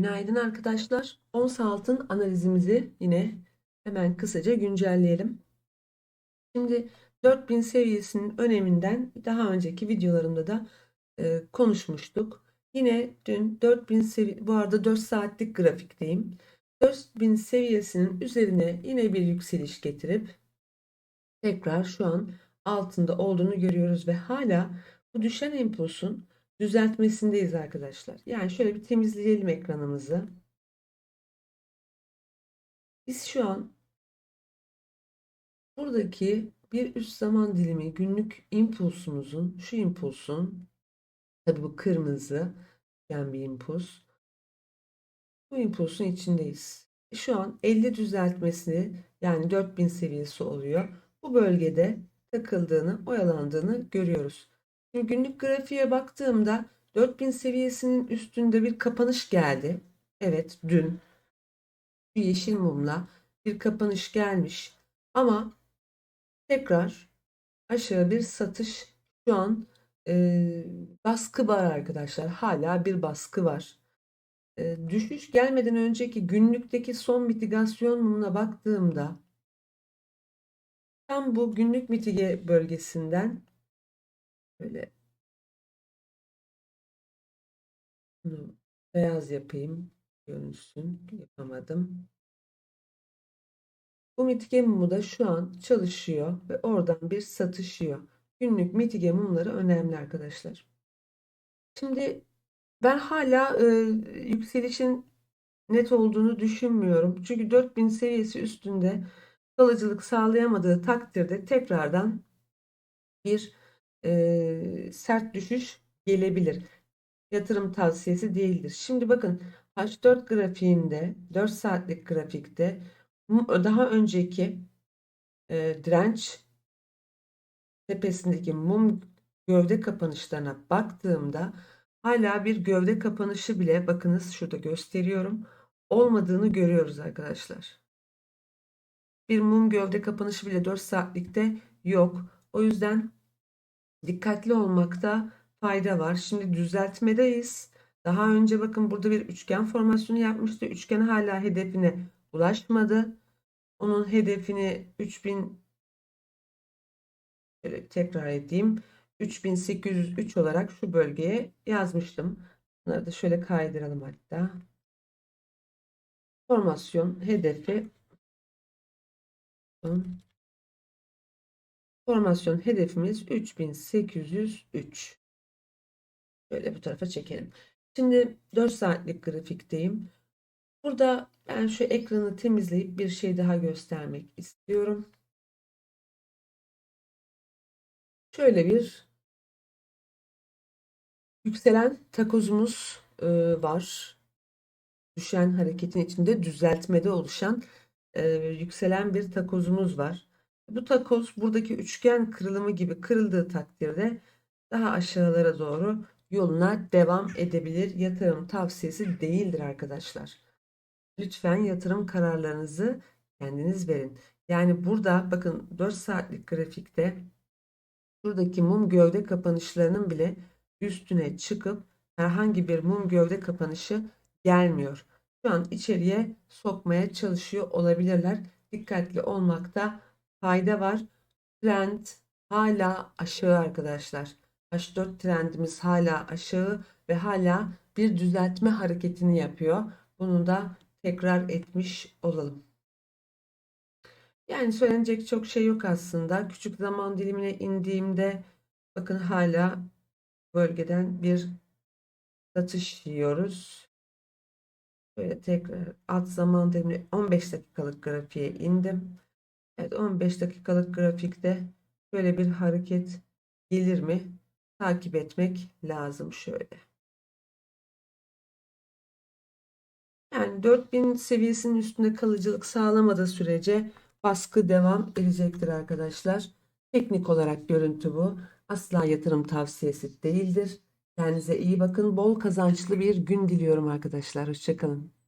Günaydın arkadaşlar. Ons altın analizimizi yine hemen kısaca güncelleyelim. Şimdi 4000 seviyesinin öneminden daha önceki videolarımda da e, konuşmuştuk. Yine dün 4000 seviye bu arada 4 saatlik grafikteyim. 4000 seviyesinin üzerine yine bir yükseliş getirip tekrar şu an altında olduğunu görüyoruz ve hala bu düşen impulsun düzeltmesindeyiz arkadaşlar. Yani şöyle bir temizleyelim ekranımızı. Biz şu an buradaki bir üst zaman dilimi günlük impulsumuzun şu impulsun tabi bu kırmızı yani bir impuls bu impulsun içindeyiz. Şu an 50 düzeltmesi yani 4000 seviyesi oluyor. Bu bölgede takıldığını, oyalandığını görüyoruz. Günlük grafiğe baktığımda 4000 seviyesinin üstünde bir kapanış geldi. Evet dün bir yeşil mumla bir kapanış gelmiş. Ama tekrar aşağı bir satış şu an e, baskı var arkadaşlar. Hala bir baskı var. E, düşüş gelmeden önceki günlükteki son mitigasyon mumuna baktığımda tam bu günlük mitige bölgesinden Böyle bunu beyaz yapayım. Görünsün. Yapamadım. Bu mitige mumu da şu an çalışıyor ve oradan bir satışıyor. Günlük mitige mumları önemli arkadaşlar. Şimdi ben hala e, yükselişin net olduğunu düşünmüyorum. Çünkü 4000 seviyesi üstünde kalıcılık sağlayamadığı takdirde tekrardan bir e, sert düşüş gelebilir. Yatırım tavsiyesi değildir. Şimdi bakın H4 grafiğinde 4 saatlik grafikte daha önceki e, direnç tepesindeki mum gövde kapanışlarına baktığımda hala bir gövde kapanışı bile bakınız şurada gösteriyorum olmadığını görüyoruz arkadaşlar. Bir mum gövde kapanışı bile 4 saatlikte yok. O yüzden dikkatli olmakta fayda var. Şimdi düzeltmedeyiz. Daha önce bakın burada bir üçgen formasyonu yapmıştı. Üçgen hala hedefine ulaşmadı. Onun hedefini 3000 şöyle tekrar edeyim. 3803 olarak şu bölgeye yazmıştım. Bunları da şöyle kaydıralım hatta. Formasyon hedefi Formasyon hedefimiz 3803. Böyle bu tarafa çekelim. Şimdi 4 saatlik grafikteyim. Burada ben şu ekranı temizleyip bir şey daha göstermek istiyorum. Şöyle bir yükselen takozumuz e, var. Düşen hareketin içinde düzeltmede oluşan e, yükselen bir takozumuz var. Bu takoz buradaki üçgen kırılımı gibi kırıldığı takdirde daha aşağılara doğru yoluna devam edebilir. Yatırım tavsiyesi değildir arkadaşlar. Lütfen yatırım kararlarınızı kendiniz verin. Yani burada bakın 4 saatlik grafikte buradaki mum gövde kapanışlarının bile üstüne çıkıp herhangi bir mum gövde kapanışı gelmiyor. Şu an içeriye sokmaya çalışıyor olabilirler. Dikkatli olmakta fayda var. Trend hala aşağı arkadaşlar. H4 trendimiz hala aşağı ve hala bir düzeltme hareketini yapıyor. Bunu da tekrar etmiş olalım. Yani söylenecek çok şey yok aslında. Küçük zaman dilimine indiğimde bakın hala bölgeden bir satış yiyoruz. Böyle tekrar alt zaman dilimine 15 dakikalık grafiğe indim. Evet 15 dakikalık grafikte böyle bir hareket gelir mi? Takip etmek lazım şöyle. Yani 4000 seviyesinin üstünde kalıcılık sağlamadığı sürece baskı devam edecektir arkadaşlar. Teknik olarak görüntü bu. Asla yatırım tavsiyesi değildir. Kendinize iyi bakın. Bol kazançlı bir gün diliyorum arkadaşlar. Hoşçakalın.